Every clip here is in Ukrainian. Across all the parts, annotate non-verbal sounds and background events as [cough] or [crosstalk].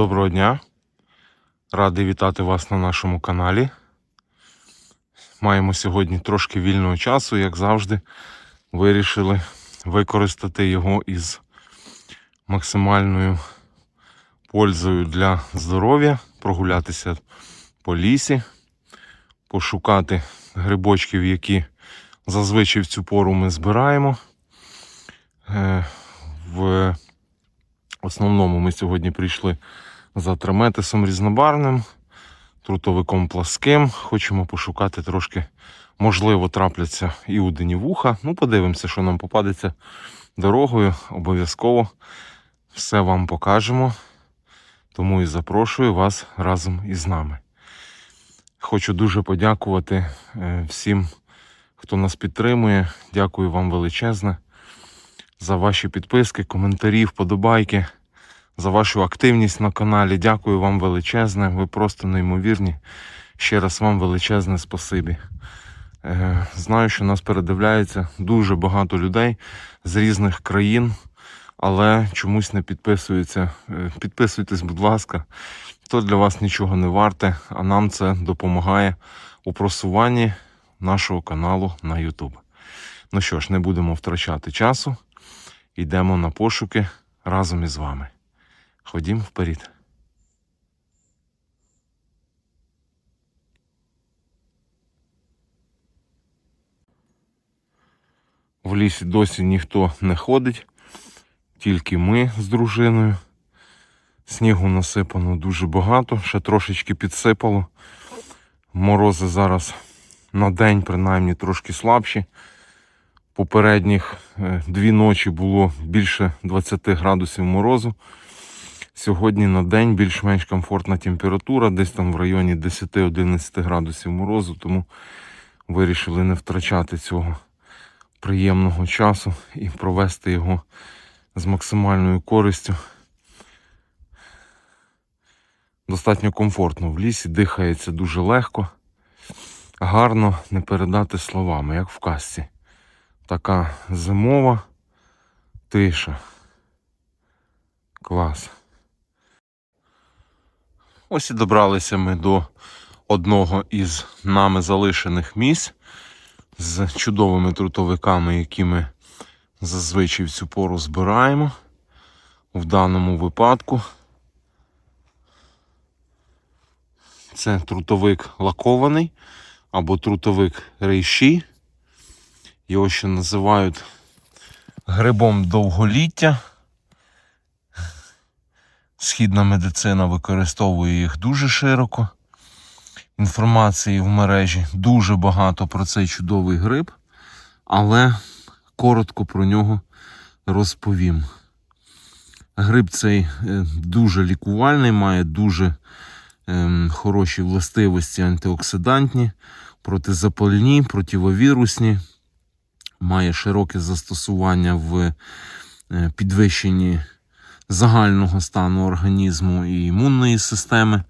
Доброго дня. Радий вітати вас на нашому каналі. Маємо сьогодні трошки вільного часу, як завжди, вирішили використати його із максимальною пользою для здоров'я, прогулятися по лісі, пошукати грибочків, які зазвичай в цю пору ми збираємо. Е, В основному ми сьогодні прийшли за траметисом різнобарвним, трутовиком пласким. Хочемо пошукати трошки, можливо, трапляться і удені вуха. Ну, подивимося, що нам попадеться дорогою. Обов'язково все вам покажемо. Тому і запрошую вас разом із нами. Хочу дуже подякувати е, всім, хто нас підтримує. Дякую вам величезне за ваші підписки, коментарі, вподобайки, за вашу активність на каналі. Дякую вам величезне. Ви просто неймовірні. Ще раз вам величезне спасибі. Е, Знаю, що нас передивляється дуже багато людей з різних країн, але чомусь не підписуються. Е, Підписуйтесь, будь ласка. То для вас нічого не варте, а нам це допомагає у просуванні нашого каналу на YouTube. Ну що ж, не будемо втрачати часу. Йдемо на пошуки разом із вами. Ходім вперед. В лісі досі ніхто не ходить, тільки ми з дружиною. Снігу насипано дуже багато, ще трошечки підсипало. Морози зараз на день, принаймні, трошки слабші. Попередніх е, дві ночі було більше 20 градусів морозу. Сьогодні на день більш-менш комфортна температура, десь там в районі 10-11 градусів морозу, тому вирішили не втрачати цього приємного часу і провести його з максимальною користю. Достатньо комфортно в лісі, дихається дуже легко, гарно не передати словами, як в казці така зимова тиша. Клас. Ось і добралися ми до одного із нами залишених місць з чудовими трутовиками, які ми зазвичай в цю пору збираємо. В даному випадку це трутовик лакований або трутовик рейші. Його ще називають грибом довголіття. Східна медицина використовує їх дуже широко. Інформації в мережі дуже багато про цей чудовий гриб, але коротко про нього розповім. Гриб цей е, дуже лікувальний, має дуже ем, хороші властивості антиоксидантні, протизапальні, противовірусні має широке застосування в е, підвищенні загального стану організму і імунної системи.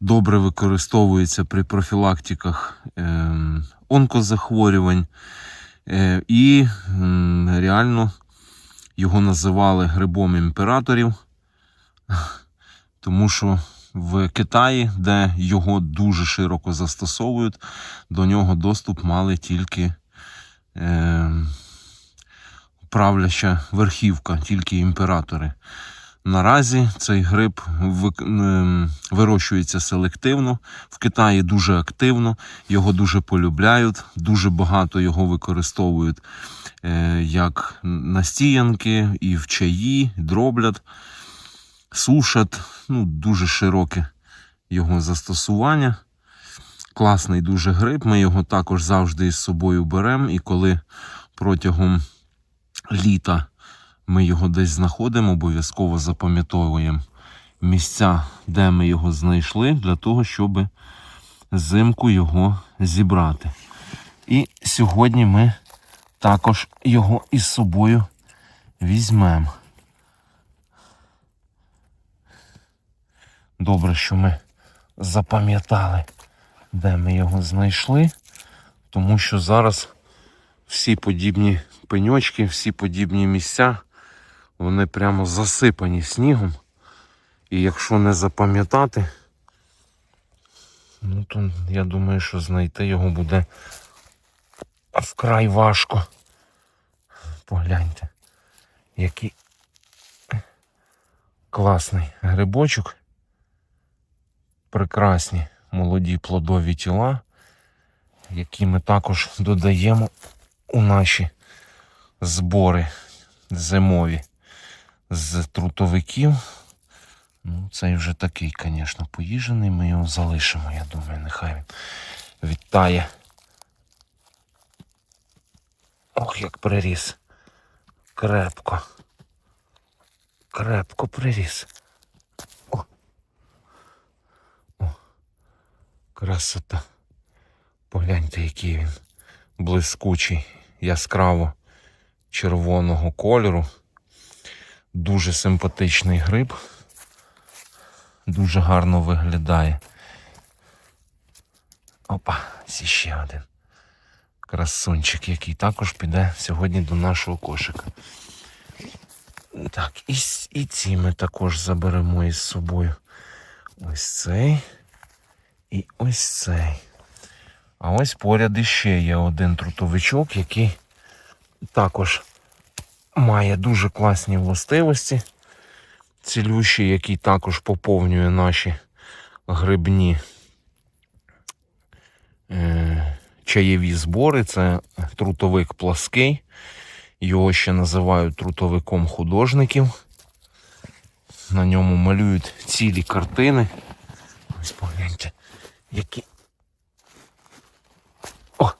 Добре використовується при профілактиках ем, онкозахворювань. Е, І реально його називали грибом імператорів, тому що в Китаї, де його дуже широко застосовують, до нього доступ мали тільки е, правляща верхівка, тільки імператори. Наразі цей гриб ем, вирощується селективно. В Китаї дуже активно, його дуже полюбляють, дуже багато його використовують е, як настіянки, і в чаї, дроблять, сушать. Ну, дуже широке його застосування. Класний дуже гриб. Ми його також завжди із собою беремо. І коли протягом літа ми його десь знаходимо, обов'язково запам'ятовуємо місця, де ми його знайшли, для того, щоб зимку його зібрати. І сьогодні ми також його із собою візьмемо. Добре, що ми запам'ятали, де ми його знайшли, тому що зараз всі подібні пеньочки, всі подібні місця, вони прямо засипані снігом. І якщо не запам'ятати, ну то я думаю, що знайти його буде вкрай важко. Погляньте, який класний грибочок. Прекрасні молоді плодові тіла, які ми також додаємо у наші збори зимові з трутовиків. Ну, цей вже такий, звісно, поїжений. Ми його залишимо, я думаю, нехай він відтає. Ох, як приріс. Крепко. Крепко приріс. О. О. Красота. Погляньте, який він блискучий, яскраво червоного кольору. Дуже симпатичний гриб. Дуже гарно виглядає. Опа, ось ще один. Красунчик, який також піде сьогодні до нашого кошика. Так, і, і ці ми також заберемо із собою. Ось цей. І ось цей. А ось поряд іще є один трутовичок, який також має дуже класні властивості. Цілющий, який також поповнює наші грибні е, чаєві збори. Це трутовик плаский. Його ще називають трутовиком художників. На ньому малюють цілі картини. Ось погляньте, які. О!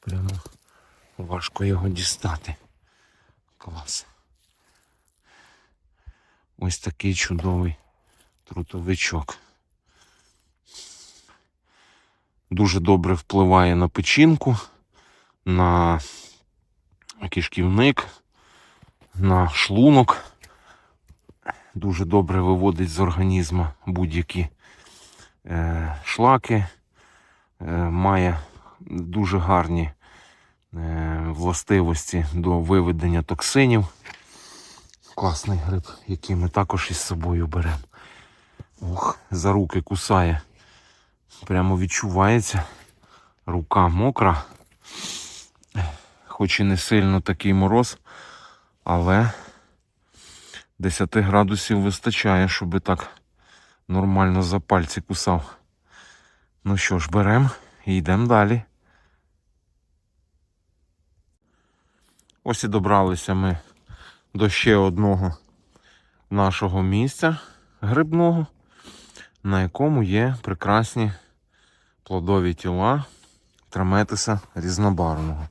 Прямо важко його дістати. Клас. Ось такий чудовий трутовичок. Дуже добре впливає на печінку, на кишківник, на шлунок. Дуже добре виводить з організму будь-які е, шлаки. Е, має дуже гарні властивості до виведення токсинів. Класний гриб, який ми також із собою беремо. Ох, за руки кусає. Прямо відчувається. Рука мокра. Хоч і не сильно такий мороз, але 10 градусів вистачає, щоб так нормально за пальці кусав. Ну що ж, беремо і йдемо далі. Ось і добралися ми до ще одного нашого місця грибного, на якому є прекрасні плодові тіла траметиса різнобарвного.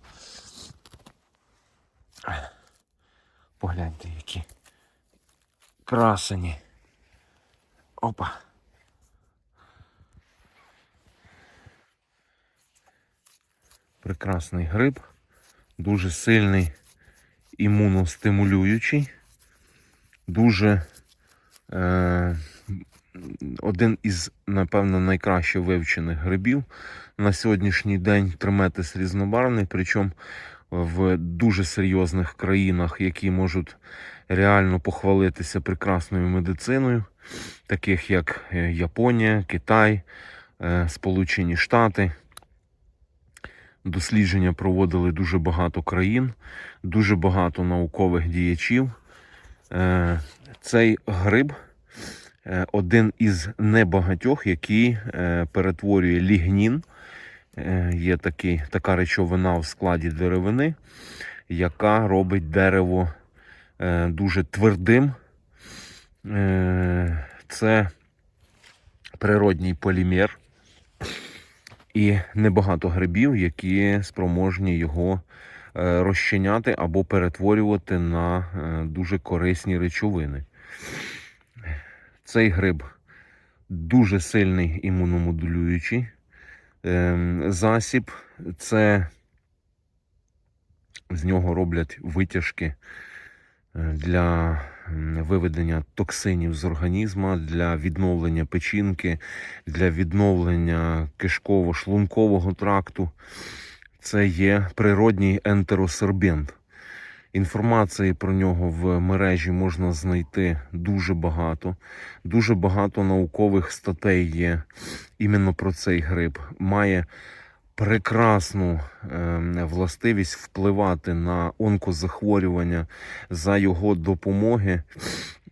Погляньте, які красені. Опа. Прекрасний гриб, дуже сильний імуностимулюючий, дуже е, один із, напевно, найкраще вивчених грибів на сьогоднішній день триметис різнобарвний, причому в дуже серйозних країнах, які можуть реально похвалитися прекрасною медициною, таких як е, Японія, Китай, е, Сполучені Штати. Дослідження проводили дуже багато країн, дуже багато наукових діячів. Е, Цей гриб е, один із небагатьох, який е, перетворює лігнін. Є такий, така речовина в складі деревини, яка робить дерево дуже твердим. Це природній полімер. І небагато грибів, які спроможні його е, розчиняти або перетворювати на е, дуже корисні речовини. Цей гриб дуже сильний імуномодулюючий ем, засіб. Це з нього роблять витяжки е, для виведення токсинів з організму, для відновлення печінки, для відновлення кишково-шлункового тракту. Це є природній ентеросорбент, Інформації про нього в мережі можна знайти дуже багато. Дуже багато наукових статей є іменно про цей гриб. Має прекрасну е, властивість впливати на онкозахворювання за його допомоги,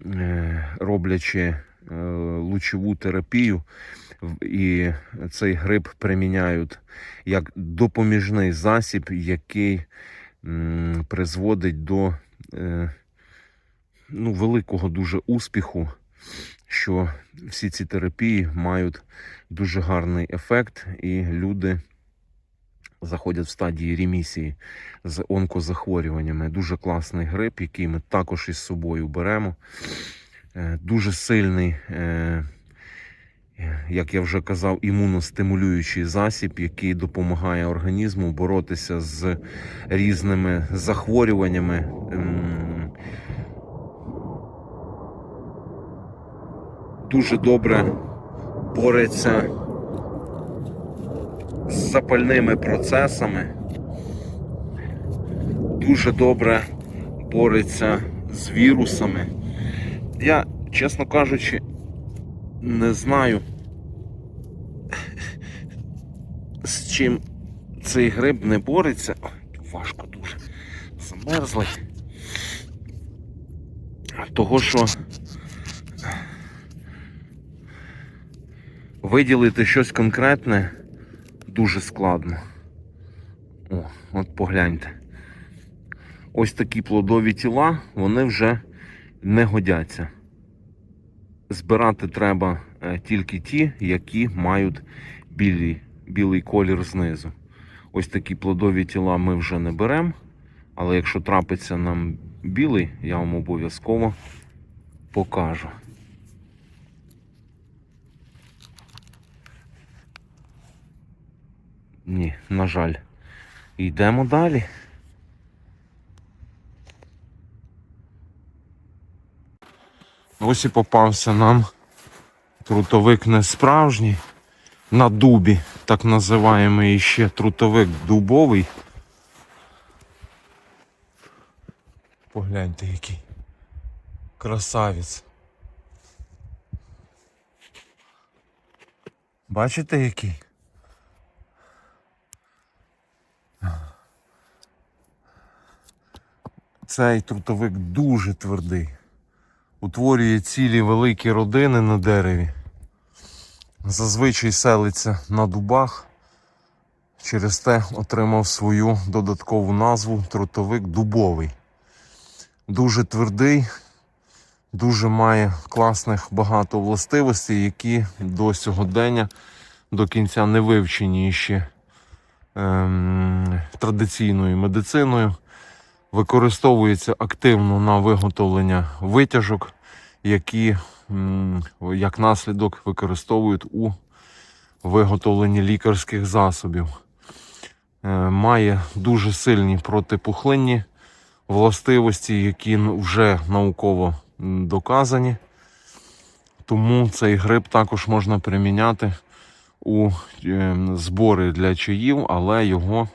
е, роблячи е, лучову терапію. І цей гриб приміняють як допоміжний засіб, який призводить до е, ну, великого дуже успіху, що всі ці терапії мають дуже гарний ефект, і люди заходять в стадії ремісії з онкозахворюваннями. Дуже класний гриб, який ми також із собою беремо. Е, Дуже сильний, е, як я вже казав, імуностимулюючий засіб, який допомагає організму боротися з різними захворюваннями. Ем, Дуже добре бореться з запальними процесами. Дуже добре бореться з вірусами. Я, чесно кажучи, не знаю, з чим цей гриб не бореться. Ой, важко дуже. Замерзлий. Того, що виділити щось конкретне дуже складно. О, от погляньте. Ось такі плодові тіла, вони вже не годяться. Збирати треба е, тільки ті, які мають білий, білий колір знизу. Ось такі плодові тіла ми вже не беремо. Але якщо трапиться нам білий, я вам обов'язково покажу. Ні, на жаль. Йдемо далі. Ось і попався нам трутовик не справжній. На дубі, так називаємо іще трутовик дубовий. Погляньте який. Красавець. Бачите який? Цей трутовик дуже твердий. Утворює цілі великі родини на дереві. Зазвичай селиться на дубах. Через те отримав свою додаткову назву трутовик дубовий. Дуже твердий, дуже має класних багато властивостей, які до сьогодення до кінця не вивчені ще ем, традиційною медициною. Використовується активно на виготовлення витяжок, які як наслідок використовують у виготовленні лікарських засобів. Е, Має дуже сильні протипухлинні властивості, які вже науково доказані. Тому цей гриб також можна приміняти у е, збори для чаїв, але його,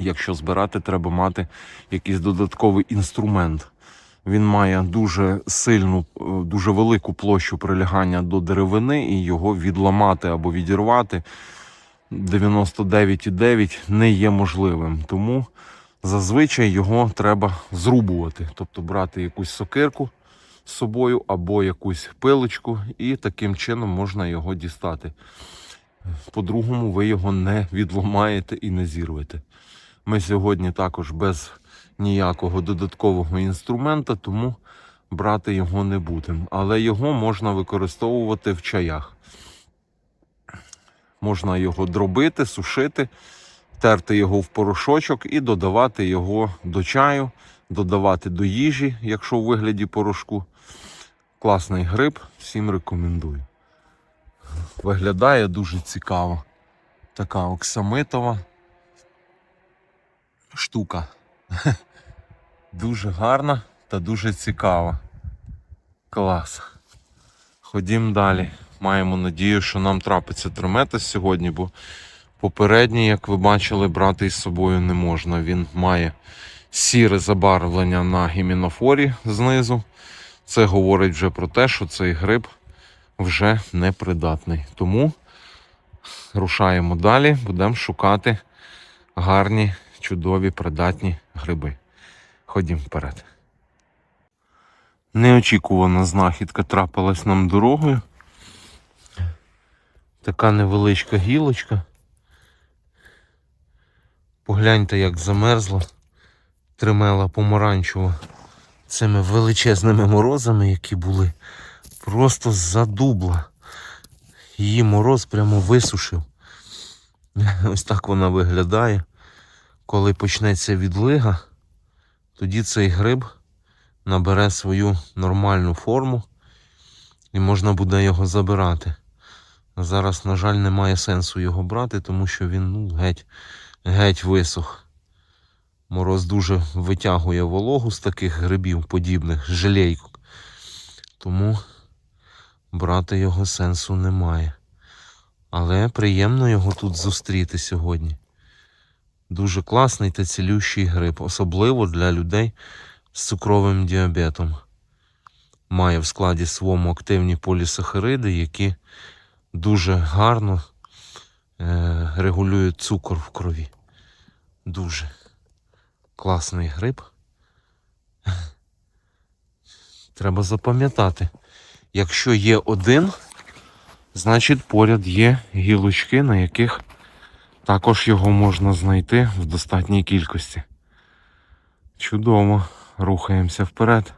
якщо збирати, треба мати якийсь додатковий інструмент. Він має дуже сильну, е, дуже велику площу прилягання до деревини, і його відламати або відірвати 99,9 не є можливим. Тому зазвичай його треба зрубувати, тобто брати якусь сокирку з собою або якусь пилочку, і таким чином можна його дістати. По-другому ви його не відламаєте і не зірвете. Ми сьогодні також без ніякого додаткового інструмента, тому брати його не будемо. Але його можна використовувати в чаях. Можна його дробити, сушити, терти його в порошочок і додавати його до чаю, додавати до їжі, якщо у вигляді порошку. Класний гриб, всім рекомендую. Виглядає дуже цікаво. Така оксамитова штука. [laughs] Дуже гарна та дуже цікава. Клас. Ходім далі. Маємо надію, що нам трапиться триметис сьогодні, бо попередній, як ви бачили, брати із собою не можна. Він має сіре забарвлення на гімінофорі знизу. Це говорить вже про те, що цей гриб вже непридатний. Тому рушаємо далі, будемо шукати гарні, чудові, придатні гриби. Ходімо вперед. Неочікувана знахідка трапилась нам дорогою. Така невеличка гілочка. Погляньте, як замерзла, тримела помаранчева цими величезними морозами, які були. Просто задубла. Її мороз прямо висушив. Ось так вона виглядає. Коли почнеться відлига, тоді цей гриб набере свою нормальну форму і можна буде його забирати. Зараз, на жаль, немає сенсу його брати, тому що він ну, геть, геть висох. Мороз дуже витягує вологу з таких грибів подібних, желейок. Тому брати його сенсу немає. Але приємно його тут зустріти сьогодні. Дуже класний та цілющий гриб, особливо для людей з цукровим діабетом. Має в складі своєму активні полісахариди, які дуже гарно е, регулюють цукор в крові. Дуже класний гриб. [laughs] Треба запам'ятати. Якщо є один, значить поряд є гілочки, на яких також його можна знайти в достатній кількості. Чудово, рухаємося вперед.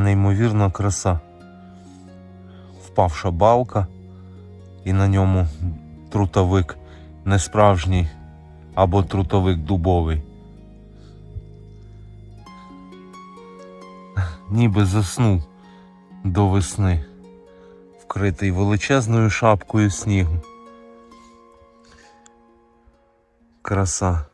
Неймовірна краса. Впавша балка, і на ньому трутовик не справжній або трутовик дубовий. Ніби заснув до весни, вкритий величезною шапкою снігу. Краса.